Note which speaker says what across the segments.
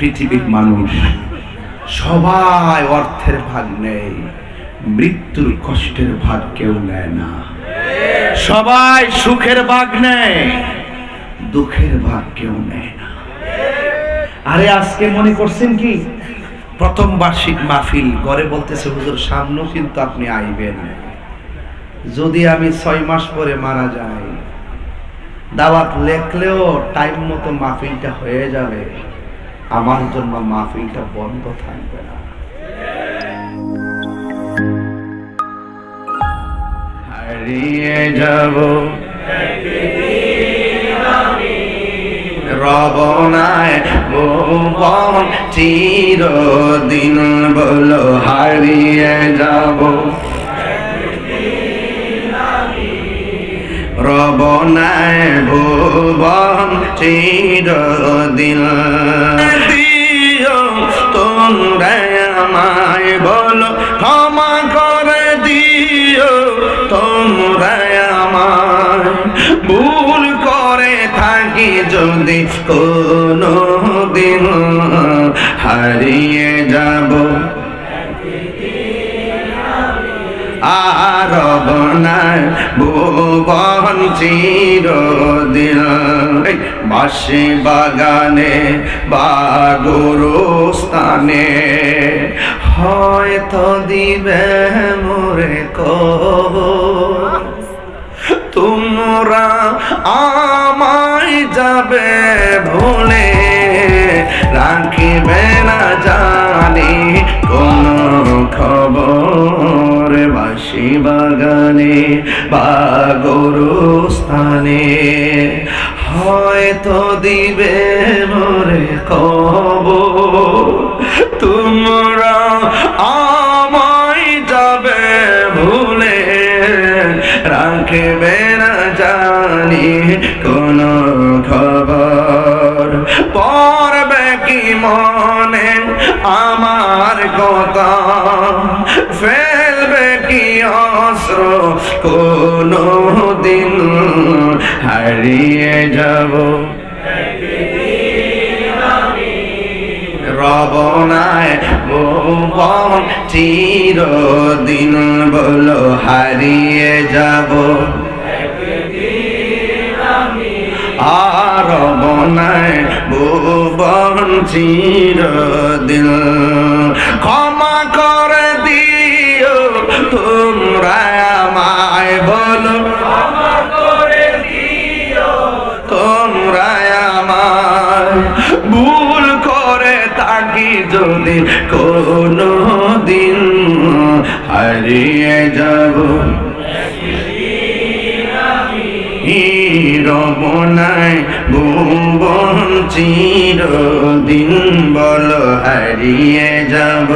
Speaker 1: পৃথিবীর মানুষ, সবাই অর্থের ভাগ নেই মৃত্যুর কষ্টের ভাগ কেউ নেয় না। সবাই সুখের ভাগ নেয়, দুঃখের ভাগ কেউ নেয় না। আরে আজকে মনে করছেন কি? প্রথম বার্ষিক মাহফিল, ঘরে বলতেছে, হুজুর, সামনেও কিন্তু আপনি আইবেন যদি আমি ছয় মাস পরে মারা যাই, দাওয়াত লেখলেও টাইম মতো মাহফিলটা হয়ে যাবে। আমার জন্য মাহফিলটা বন্ধ থাকবে না। হারিয়ে যাব। রবনায় ভুবন চিরদিন বলো, হারিয়ে যাব। রবনায় ভুবন চিরদিন। দিও তোমরা আমায় বলো, ক্ষমা করে দিও তোমরা আমায়। ভুল করে থাকি যদি কোনো দিন হারিয়ে যাব। আর বনায় ভুবন চিরদিন। বাসি বাগানে বা স্থানে হয়তো দিবে মোরে কব তোমরা আমায় যাবে ভুলে বা স্থানে হয়তো দিবে মোরে কব তোমরা আমায় যাবে ভুলে। রাখবে না জানি কোন খবর। পড়বে কি মনে আমার কথা? ফেলবে কি অস্ত্র কোনো দিন হারিয়ে যাব? রবনায় ভুবন চিরদিন বলো হারিয়ে যাব। আর বনায় ভুবন চিরদিন ক্ষমা করে ভুল করে থাকি যদি কোনো দিন হারিয়ে যাব। রবনায় ভুবন চিরদিন বল হারিয়ে যাব।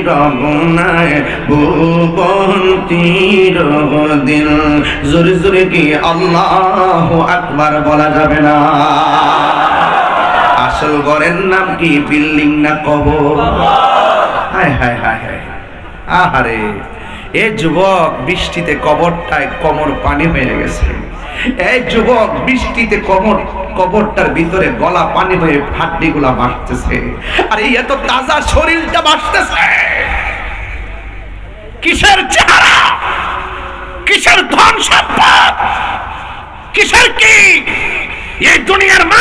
Speaker 1: রবনায় ভুবন দিন জোরে জোরে কি আল্লাহ আকবার বলা যাবে না? আসল ঘরের নাম কি, বিল্ডিং না কবর? হায় হায় হায় হায়। আহারে। এ যুবক বৃষ্টিতে কবরটায় কমর পানি হয়ে গেছে। এই যুবক বৃষ্টিতে কমর, কবরটার ভিতরে গলা পানি হয়ে হাড্ডিগুলা বাড়তেছে। আর এই এত তাজা শরীরটা বাড়তেছে। কিসের চেহারা? কিসের ধন সম্পদ? কিসের কি? এই দুনিয়ার মা